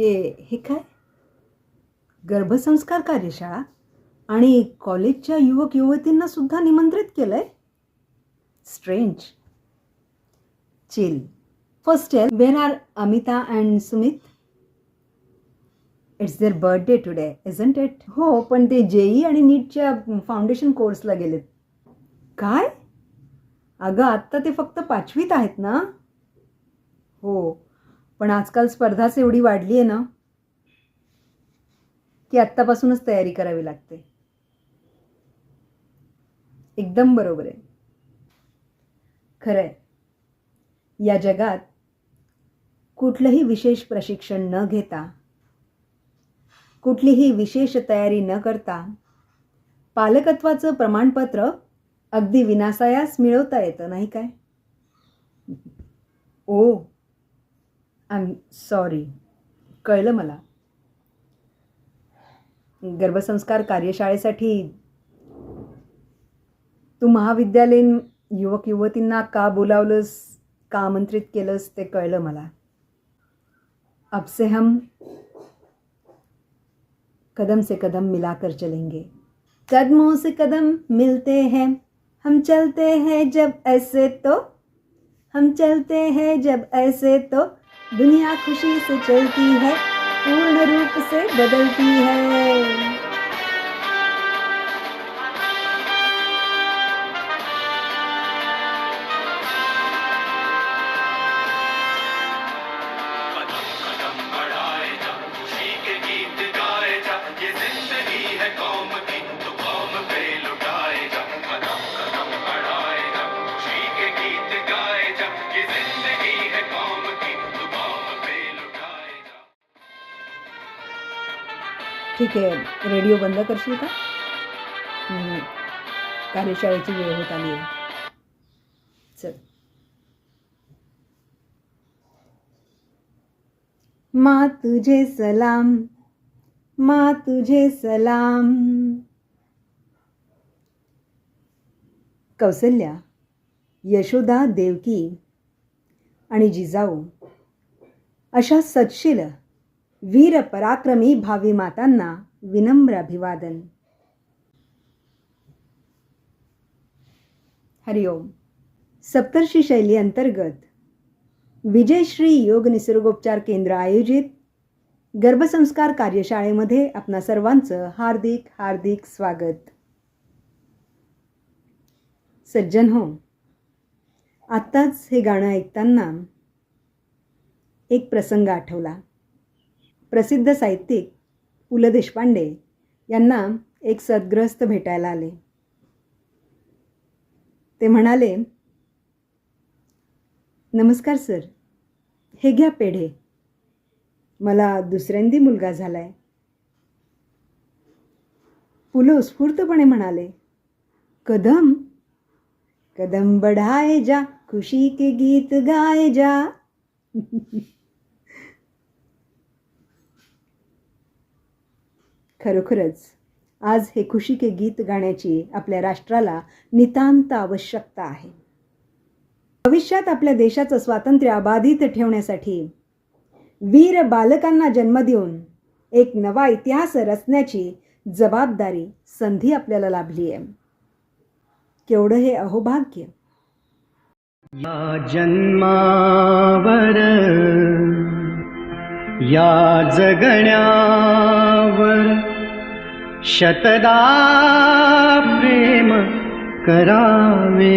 हे हे काय? गर्भसंस्कार कार्यशाळा? आणि कॉलेजच्या युवक युवतींना सुद्धा निमंत्रित केलंय? Strange chill first L where are Amita and Sumit it's their birthday today isn't it हो पण ते जेई आणि नीटच्या फाउंडेशन कोर्सला गेलेत. काय? अगं आत्ता ते फक्त पाचवीत आहेत ना? हो. पण आजकाल स्पर्धाच एवढी वाढली आहे ना की आत्तापासूनच तयारी करावी लागते. एकदम बरोबर आहे. खरं आहे या जगात कुठलंही विशेष प्रशिक्षण न घेता कुठलीही विशेष तयारी न करता पालकत्वाचं प्रमाणपत्र अगदी विनासायास मिळवता येतं नाही काय? ओ आय एम सॉरी कळलं मला. गर्भसंस्कार कार्यशाळेसाठी तू महाविद्यालयीन युवक युवतींना का बोलावलंस, का आमंत्रित केलंस ते कळलं मला. अब से हम कदम से कदम मिलाकर चलेंगे. कदमों से कदम मिलते हैं, हम चलते हैं जब ऐसे तो हम चलते हैं जब ऐसे तो दुनिया खुशी से चलती है पूर्ण रूप से बदलती है। ठीक आहे. रेडिओ बंद करशील का? कार्यशाळेची वेळ होत आली आहे. चल. मा तुझे सलाम. मा तुझे सलाम. कौसल्या यशोदा देवकी आणि जिजाऊ अशा सचशील वीर पराक्रमी भावी मातांना विनम्र अभिवादन. हरिओम. सप्तर्षी शैली अंतर्गत विजयश्री योग निसर्गोपचार केंद्र आयोजित गर्भसंस्कार कार्यशाळेमध्ये आपणा सर्वांचं हार्दिक हार्दिक स्वागत. सज्जन हो आत्ताच हे गाणं ऐकताना एक प्रसंग आठवला. प्रसिद्ध साहित्यिक पु ल देशपांडे यांना एक सद्ग्रस्त भेटायला आले. ते म्हणाले नमस्कार सर हे घ्या पेढे. मला दुसऱ्यांदी मुलगा झालाय. आहे ल उत्स्फूर्तपणे म्हणाले कदम कदम बढ़ाए जा खुशी के गीत गाए जा. खरोखरच. आज हे खुशी के गीत गाण्याची आपल्या राष्ट्राला नितांत आवश्यकता आहे. भविष्यात आपल्या देशाचं स्वातंत्र्य अबाधित ठेवण्यासाठी वीर बालकांना जन्म देऊन एक नवा इतिहास रचण्याची जबाबदारी संधी आपल्याला लाभली आहे. केवढं हे अहोभाग्य. या जन्मावर या जगण्यावर शतदा प्रेम करावे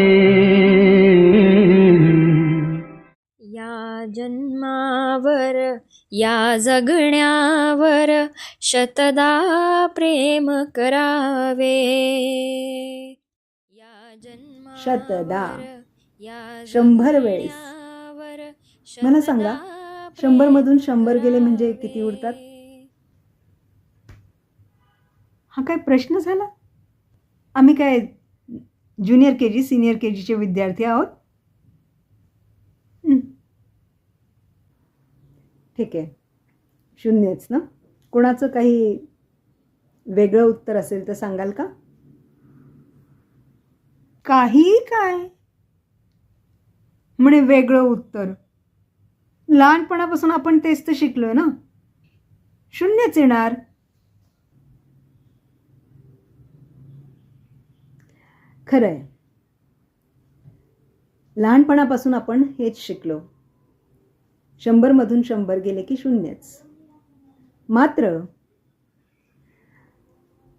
या जन्मावर या जगण्यावर शतदा प्रेम करावे या जन्मावर शतदा. या शंभर वेळेस. मला सांगा, शंभर मधून शंभर गेले म्हणजे किती उरतात? करावे. हा काय प्रश्न झाला? आम्ही काय junior K G senior K जीचे विद्यार्थी आहोत? ठीक आहे. शून्यच ना? कोणाचं काही वेगळं उत्तर असेल तर सांगाल का? काही काय? म्हणे वेगळं उत्तर. लहानपणापासून आपण तेच तर शिकलोय ना? शून्यच येणार. खरं आहे. लहानपणापासून आपण हेच शिकलो. शंभरमधून शंभर गेले की शून्यच. मात्र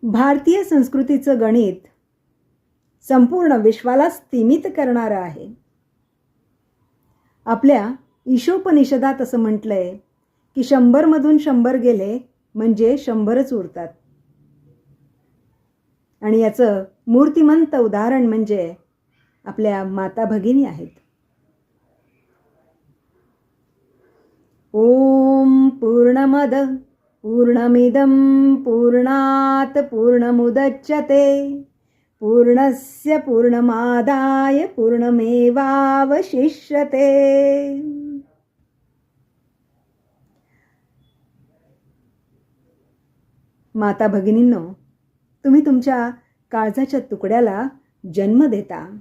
भारतीय संस्कृतीचं गणित संपूर्ण विश्वाला स्थिमित करणारं आहे. आपल्या ईशोपनिषदात असं म्हटलंय की शंभरमधून शंभर गेले म्हणजे शंभरच उरतात. आणि याचं मूर्तिमंत उदाहरण म्हणजे आपल्या माता भगिनी आहेत. ओम पूर्णमद पूर्णमिदं पूर्णात पूर्णमुदच्यते पूर्णस्य पूर्णमादाय पूर्णमेवावशिष्यते. माता भगिनींनो तुम्ही तुमच्या काळजाच्या तुकड्याला जन्म देता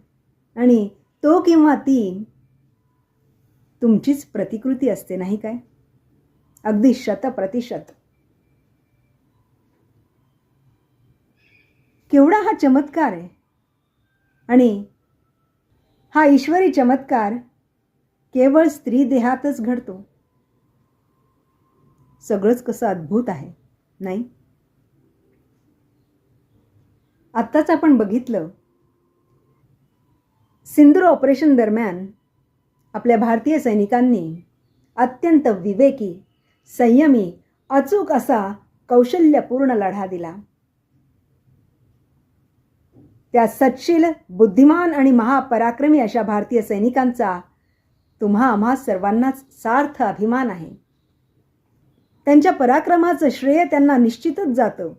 आणि तो किंवा ती तुमचीच प्रतिकृती असते नाही काय? अगदी शतप्रतिशत. केवढा हा चमत्कार आहे. आणि हा ईश्वरी चमत्कार केवळ स्त्री देहातच घडतो. सगळंच कसं अद्भुत आहे नाही? आत्ताच आपण बघितलं. सिंदूर ऑपरेशन दरम्यान आपल्या भारतीय सैनिकांनी अत्यंत विवेकी संयमी अचूक असा कौशल्यपूर्ण लढा दिला. त्या सचशील बुद्धिमान आणि महापराक्रमी अशा भारतीय सैनिकांचा तुम्हा आम्हा सर्वांनाच सार्थ अभिमान आहे. त्यांच्या पराक्रमाचं श्रेय त्यांना निश्चितच जातं.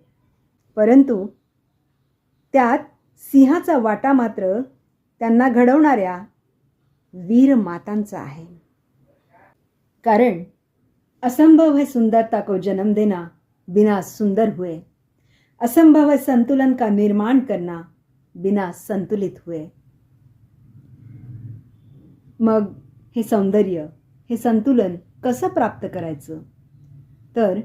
परंतु त्यात सिंहाचा वाटा मात्र त्यांना घडवणाऱ्या वीर मातांचा आहे. कारण असंभव है सुंदरता को जन्म देना बिना सुंदर हुए. असंभव है संतुलन का निर्माण करना बिना संतुलित हुए. मग हे सौंदर्य हे संतुलन कसं प्राप्त करायचं? तर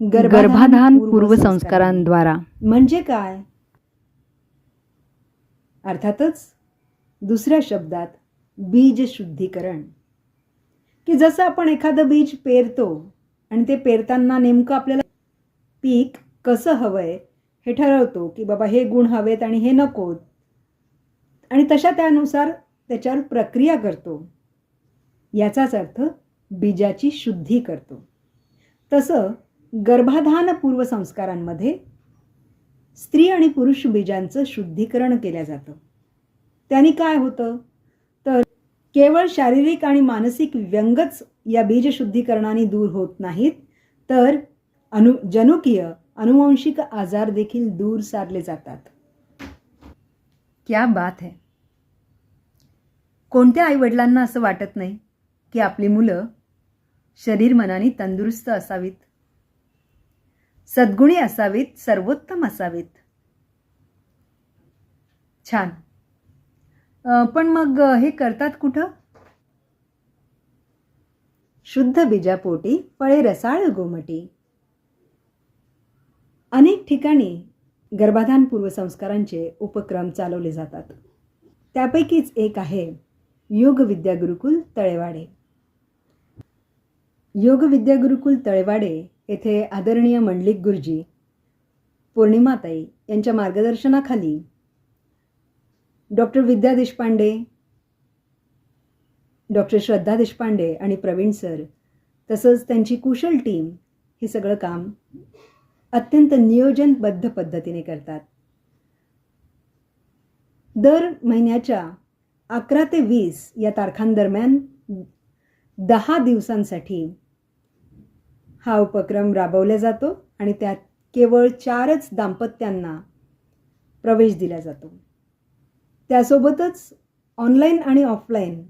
गर्भाधान पूर्वसंस्कारांद्वारा. म्हणजे काय? अर्थातच दुसऱ्या शब्दात बीज शुद्धीकरण. की जसं आपण एखादं बीज पेरतो आणि ते पेरताना नेमकं आपल्याला पीक कसं हवंय हे ठरवतो की बाबा हे गुण हवेत आणि हे नकोत. आणि तशा त्यानुसार त्याच्यावर प्रक्रिया करतो. याचाच अर्थ बीजाची शुद्धी करतो. तसं गर्भाधान पूर्वसंस्कारांमध्ये स्त्री आणि पुरुष बीजांचं शुद्धीकरण केलं जातं. त्यांनी काय होतं? तर केवळ शारीरिक आणि मानसिक व्यंगच या बीज शुद्धीकरणाने दूर होत नाहीत तर अनु जनुकीय अनुवंशिक आजार देखील दूर सारले जातात. क्या बात है. कोणत्या आईवडिलांना असं वाटत नाही की आपली मुलं शरीर मनाने तंदुरुस्त असावीत? सद्गुणी असावीत सर्वोत्तम असावीत. छान. पण मग हे करतात कुठं? शुद्ध बीजापोटी फळे रसाळ गोमटी. अनेक ठिकाणी गर्भाधान पूर्वसंस्कारांचे उपक्रम चालवले जातात. त्यापैकीच एक आहे योग विद्या गुरुकुल तळेवाडे. योग विद्या गुरुकुल तळेवाडे येथे आदरणीय मंडलिक गुरुजी पौर्णिमाताई यांच्या मार्गदर्शनाखाली डॉक्टर विद्या देशपांडे डॉक्टर श्रद्धा देशपांडे आणि प्रवीण सर तसंच त्यांची कुशल टीम हे सगळं काम अत्यंत नियोजनबद्ध पद्धतीने करतात. दर महिन्याच्या अकरा ते वीस या तारखांदरम्यान दहा दिवसांसाठी हा उपक्रम राबवला जातो आणि त्यात केवळ चारच दाम्पत्यांना प्रवेश दिला जातो. त्यासोबतच ऑनलाईन आणि ऑफलाईन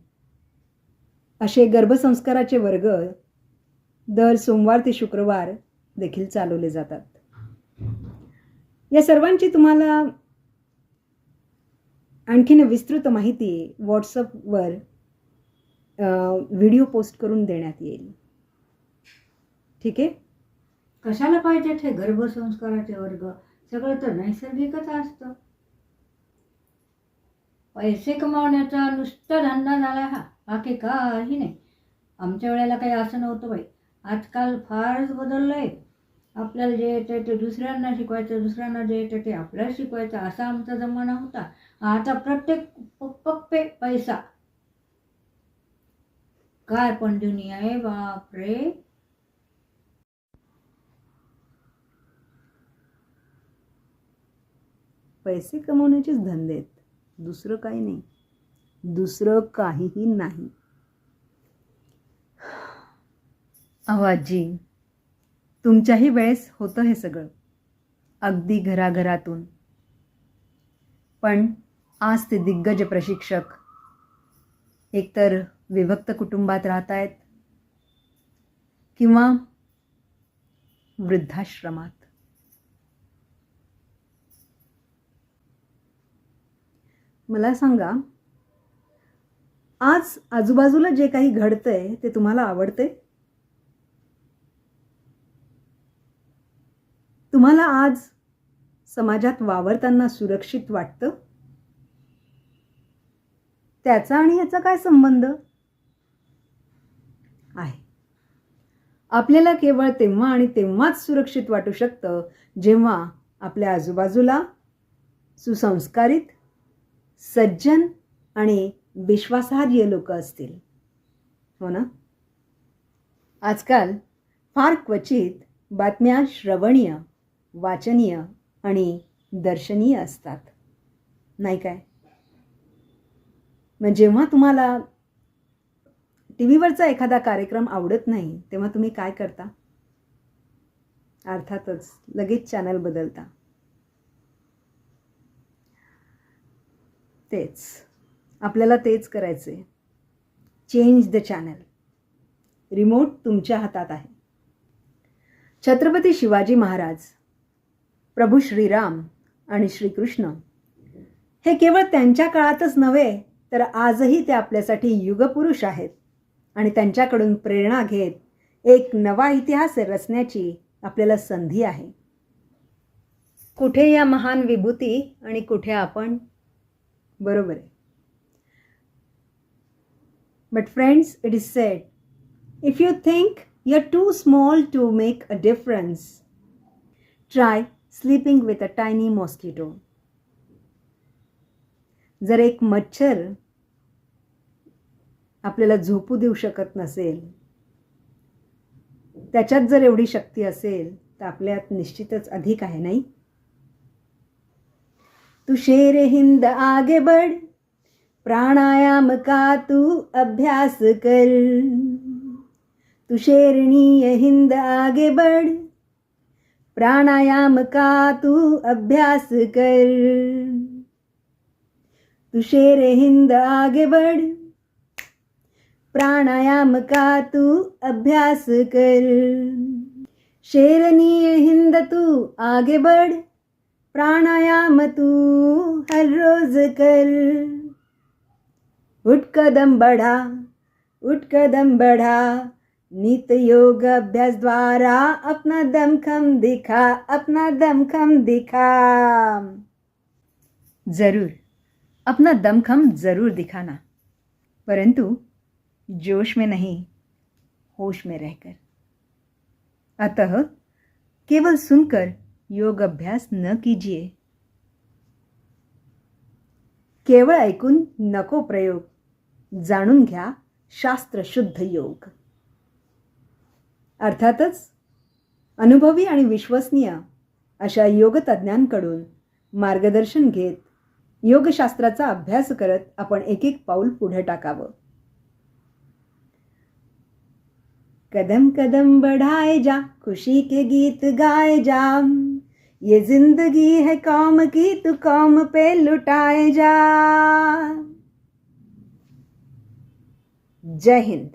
असे गर्भसंस्काराचे वर्ग दर सोमवार ते शुक्रवार देखील चालवले जातात. या सर्वांची तुम्हाला आणखीन विस्तृत माहिती व्हॉट्सअपवर व्हिडिओ पोस्ट करून देण्यात येईल. ठीक आहे? कशाला पाहिजेत हे गर्भसंस्काराचे वर्ग? सगळं तर नैसर्गिकच असतं. पैसे कमावण्याचा नुसता धंदा झाला हा. बाकी काही नाही. आमच्या वेळेला काही असं नव्हतं बाई. आजकाल फारच बदललं आहे आपल्याला जे येतं ते दुसऱ्यांना शिकवायचं दुसऱ्यांना जे येतं ते आपल्याला शिकवायचं. असा आमचा जमाना होता. आता प्रत्येक पप्पे पैसा. काय पण दुनिया आहे बापरे. पैसे कमवण्याचेच धंदे आहेत. दुसरं काही नाही. दुसरं काहीही नाही. आवाजी तुमच्याही वेळेस होतं हे सगळं. अगदी घराघरातून. पण आज ते दिग्गज प्रशिक्षक एकतर विभक्त कुटुंबात राहत आहेत किंवा वृद्धाश्रमात. मला सांगा आज आजूबाजूला जे काही घडतंय ते तुम्हाला आवडते तुम्हाला आज समाजात वावरताना सुरक्षित वाटतं? त्याचा आणि याचा काय संबंध? आहे. आपल्याला केवळ तेव्हा आणि तेव्हाच सुरक्षित वाटू शकतं जेव्हा आपल्या आजूबाजूला सुसंस्कारित सज्जन आणि विश्वासार्ह लोक असतील. हो ना? आजकाल फार क्वचित बातम्या श्रवणीय वाचनीय आणि दर्शनीय असतात. नाही काय? मग जेव्हा तुम्हाला टी व्हीवरचा एखादा कार्यक्रम आवडत नाही तेव्हा तुम्ही काय करता? अर्थातच लगेच चॅनल बदलता. तेच. आपल्याला तेच करायचं आहे चेंज द चॅनल रिमोट तुमच्या हातात आहे. छत्रपती शिवाजी महाराज प्रभू श्रीराम आणि श्रीकृष्ण हे केवळ त्यांच्या काळातच नव्हे तर आजही ते आपल्यासाठी युगपुरुष आहेत आणि त्यांच्याकडून प्रेरणा घेत एक नवा इतिहास रचण्याची आपल्याला संधी आहे. कुठे या महान विभूती आणि कुठे आपण बरोबर आहे. But friends it is said if you think you are too small to make a difference try sleeping with a tiny mosquito जर एक मच्छर आपल्याला झोपू देऊ शकत नसेल त्याच्यात जर एवढी शक्ती असेल तर आपल्यात निश्चितच अधिक आहे नाही? तू शेर हिंद आगे बढ़ प्राणायाम का तू अभ्यास कर। तू शेरनीय हिंद आगे बढ़ प्राणायाम का तू अभ्यास कर। तू शेर हिंद आगे बढ़ प्राणायाम का तू अभ्यास कर। शेरनीय हिंद तू आगे बढ़ प्राणायाम तू हर रोज कर। उठ कदम बढ़ा, उठ कदम बढ़ा। नित योग अभ्यास द्वारा अपना दमखम दिखा, अपना दमखम दिखा। ज़रूर, अपना दमखम ज़रूर दिखाना। परंतु जोश में नहीं, होश में रहकर। अतः केवल सुनकर योग अभ्यास न कीजिए केवळ ऐकून नको प्रयोग. जाणून घ्या शास्त्रशुद्ध योग. अर्थातच अनुभवी आणि विश्वसनीय अशा योगतज्ञांकडून मार्गदर्शन घेत योगशास्त्राचा अभ्यास करत आपण एक एक पाऊल पुढे टाकावं. कदम कदम बढ़ाए जा खुशी के गीत गाए जा. ये जिंदगी है कौम की तू कौम पे लुटाए जा। जय हिंद।